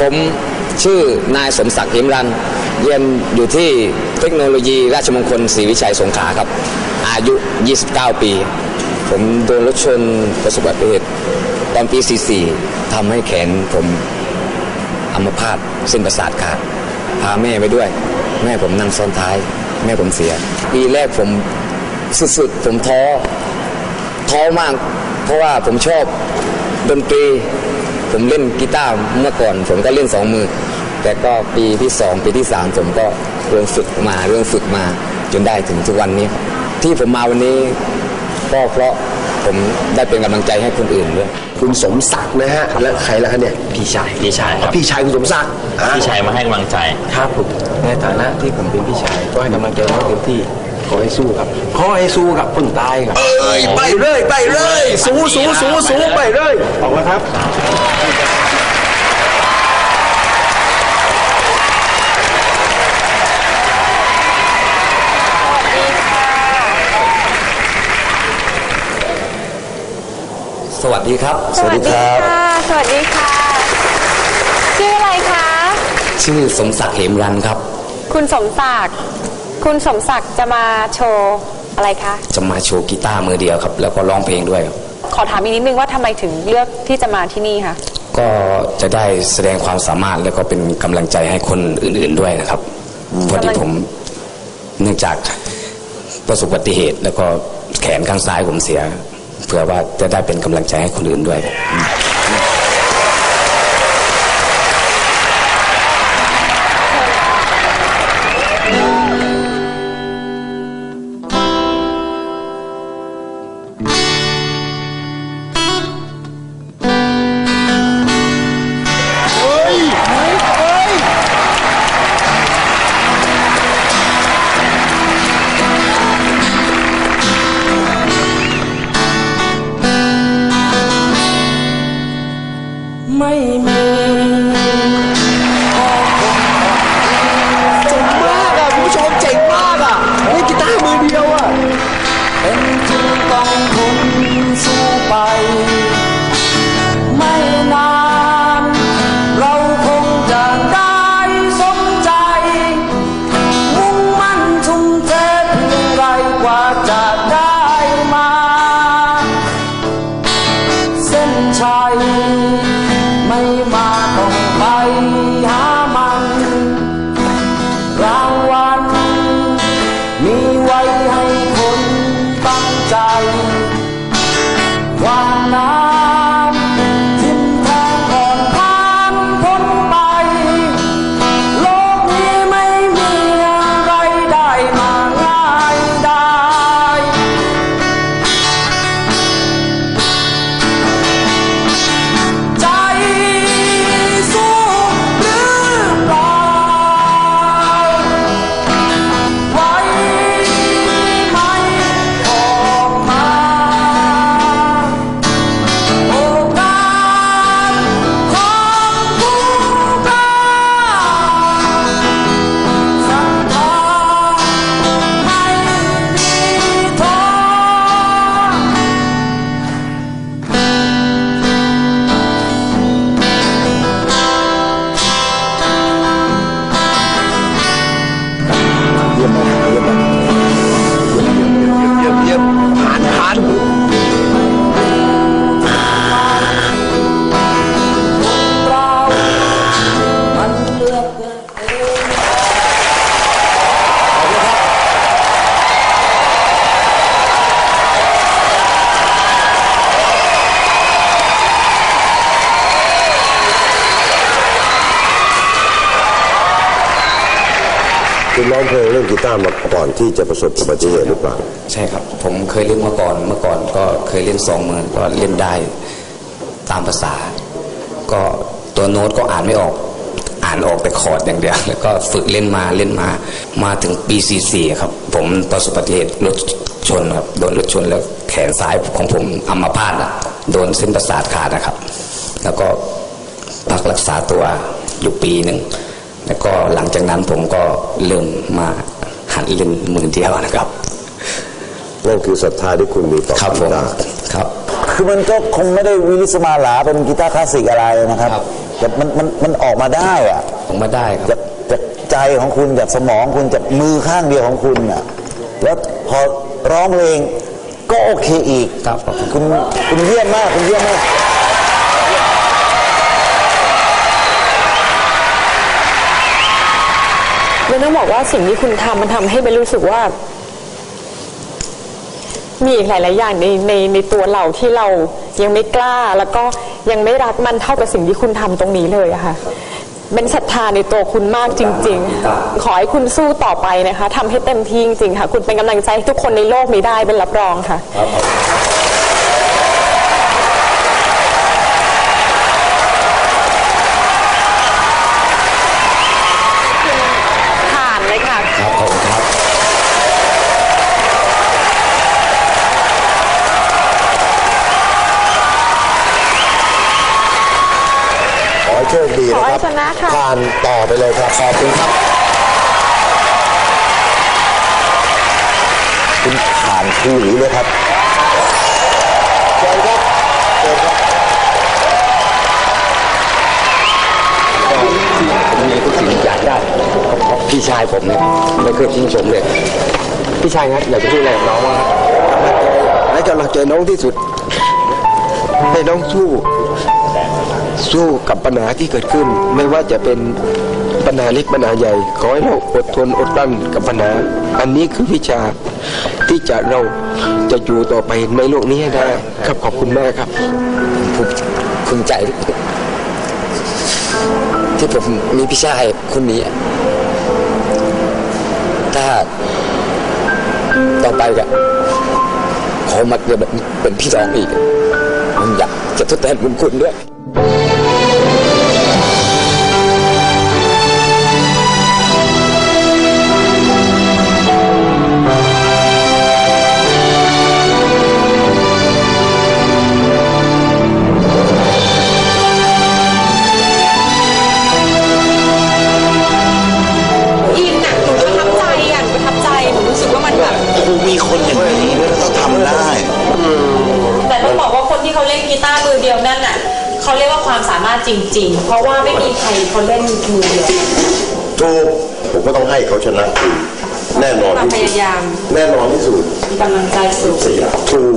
ผมชื่อนายสมศักดิ์หิมรัน เรียนอยู่ที่เทคโนโลยีราชมงคลศรีวิชัยสงขลาครับ อายุ 29 ปี ผมโดนรถชนประสบอุบัติเหตุตอนปี 44ทำให้แขนผมอัมพาตเส้นประสาทขาด พาแม่ไปด้วย แม่ผมนั่งซ้อนท้าย แม่ผมเสีย ปีแรกผมสุดๆ ผมท้อ ท้อมาก เพราะว่าผมชอบดนตรี ผมเล่นกีตาร์เมื่อก่อน ผมก็เล่นสองมือ แต่ก็ปีที่สองปีที่สามผมก็เริ่มฝึกมาเริ่มฝึกมาจนได้ถึงทุกวันนี้ครับที่ผมมาวันนี้ก็เพราะผมได้เป็นกำลังใจให้คนอื่นด้วยคุณสมศักดิ์นะฮะและใครแล้วคะเนี่ยพี่ชายพี่ชายครับพี่ชายคุณสมศักดิ์อ่าพี่ชายมาให้กำลังใจครับผมในฐานะที่ผมเป็นพี่ชายก็ให้กำลังใจน้องเต็มที่ขอให้สู้ครับขอให้สู้กับคนตายครับเอ้ยไปเลยไปเลย สูสูสูสูไปเลยออกมาครับ สวัสดีครับ สวัสดีค่ะสวัสดีค่ะ ชื่ออะไรคะ ชื่อสมศักดิ์เหมรันครับ คุณสมศักดิ์ คุณสมศักดิ์จะมาโชว์อะไรคะ จะมาโชว์กีตาร์มือเดียวครับ แล้วก็ร้องเพลงด้วยครับขอถามอีกนิดนึงว่าทำไมถึงเลือกที่จะมาที่นี่คะ ก็จะได้แสดงความสามารถแล้วก็เป็นกำลังใจให้คนอื่นๆด้วยนะครับ พอดีผมเนื่องจากประสบอุบัติเหตุ แล้วก็แขนข้างซ้ายผมเสีย เพื่อว่าจะได้เป็นกำลังใจให้คนอื่นด้วย ไม่มีเจ๋งมากอะคุณผู้ชมเจ๋งมากอะเล่นกีตาร์มือเดียวอะเป็นจึงต้องทนสู้ไป ไม่นาน เราคงจะได้สมใจ มุ่งมั่นทุ่มเทเพียงไรกว่าจะได้มา เส้นชัย ไคุณร้องเพลงเล่นกีตาร์มาก่อนที่จะประสบอุบัติเหตุหรือเปล่าใช่ครับ ผมเคยเล่นมาก่อนเมื่อก่อนก็เคยเล่นสองมือก็เล่นได้ตามภาษา ก็ตัวโน้ตก็อ่านไม่ออก อ่านออกแต่คอร์ดอย่างเดียวแล้วก็ฝึกเล่นมาเล่นมามาถึงปี44ครับ ผมประสบอุบัติเหตุรถชนครับโดนรถชนแล้วแขนซ้ายของผมอัมพาตอะโดนเส้นประสาทขาดนะครับ แล้วก็พักรักษาตัวอยู่ปีหนึ่ง แล้วก็หลังจากนั้นผมก็เริ่มมาหัดเล่นมือเดียวนะครับ นั่นคือศรัทธาที่คุณมีต่อครับผกีมตาร์ครับ คือมันก็คงไม่ได้วิลิสมาหลาเป็นกีตาร์คลาสสิกอะไรนะครับครับ แต่มันมันมันออกมาได้อะออกมาได้ครับจากจากใจของคุณจากสมองคุณจากมือข้างเดียวของคุณอะแล้วพอร้องเพลงก็โอเคอีกครับผมคุณคุณเยี่ยมมากคุณเยี่ยมมาก ต้องบอกว่าสิ่งที่คุณทำมันทำให้เบนรู้สึกว่า มีหลาย ๆ อย่างในในในตัวเราที่เรายังไม่กล้า แล้วก็ยังไม่รักมันเท่ากับสิ่งที่คุณทำตรงนี้เลยอะค่ะเป็นศรัทธาในตัวคุณมากจริง ๆ ขอให้คุณสู้ต่อไปนะคะทำให้เต็มที่จริงๆค่ะ คุณเป็นกำลังใจให้ทุกคนในโลกนี้ได้เป็นรับรองค่ะ ผ่านเลยค่ะ ครับผมครับ ขอให้โชคดี ขอ นะ ให้ ครับ ชนะค่ะ ผ่านต่อไปเลยครับขอบคุณครับคุณผ่านครูหรือเลยครับเชิญครับเชิญครับผมมีทุกสิ่งอยากได้เพราะพี่ชายผมเนี่ยไม่เคยทิ้งผมเลยพี่ชายครับอยากจะพูดอะไรกับน้องบ้างครับให้กำลังใจน้องที่สุดให้น้องสู้ สู้กับปัญหาที่เกิดขึ้น ไม่ว่าจะเป็นปัญหาเล็กปัญหาใหญ่ ขอให้เราอดทนอดกลั้นกับปัญหา อันนี้คือวิชาที่จะเราจะอยู่ต่อไปในโลกนี้ให้ได้ครับขอบคุณมากครับผมภูมิใจ ที่ผมมีพี่ชายคนนี้ ถ้าต่อไปก็ขอมาเกิดแบบเป็นพี่น้องอีก ผมอยากจะทดแทนบุญคุณด้วย จริง ๆ เพราะว่าไม่มีใครเขาเล่นมือเดียวถูกผมก็ต้องให้เขาชนะคือแน่นอนความที่พสุดยายามแน่นอนที่สุดมีกำลังใจสูงเสียถูก